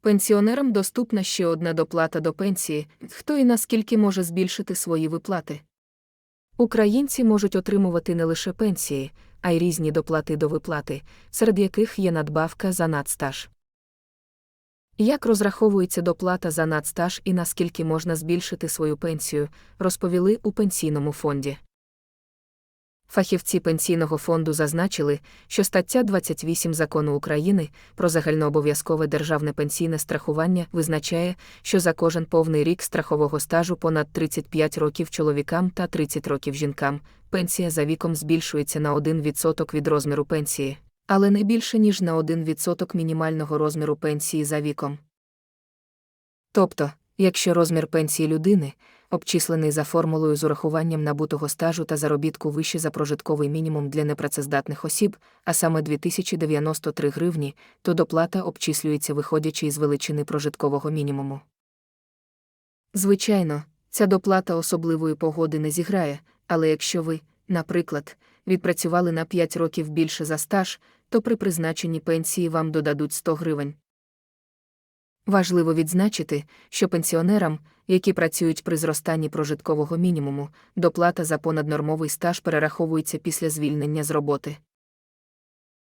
Пенсіонерам доступна ще одна доплата до пенсії, хто і наскільки може збільшити свої виплати. Українці можуть отримувати не лише пенсії, а й різні доплати до виплати, серед яких є надбавка за надстаж. Як розраховується доплата за надстаж і наскільки можна збільшити свою пенсію, розповіли у пенсійному фонді. Фахівці пенсійного фонду зазначили, що стаття 28 закону України про загальнообов'язкове державне пенсійне страхування визначає, що за кожен повний рік страхового стажу понад 35 років чоловікам та 30 років жінкам пенсія за віком збільшується на 1% від розміру пенсії, але не більше ніж на 1% мінімального розміру пенсії за віком. Тобто, якщо розмір пенсії людини, обчислений за формулою з урахуванням набутого стажу та заробітку вище за прожитковий мінімум для непрацездатних осіб, а саме 2093 гривні, то доплата обчислюється виходячи із величини прожиткового мінімуму. Звичайно, ця доплата особливої погоди не зіграє, але якщо ви, наприклад, відпрацювали на 5 років більше за стаж, то при призначенні пенсії вам додадуть 100 гривень. Важливо відзначити, що пенсіонерам, які працюють при зростанні прожиткового мінімуму, доплата за понаднормовий стаж перераховується після звільнення з роботи.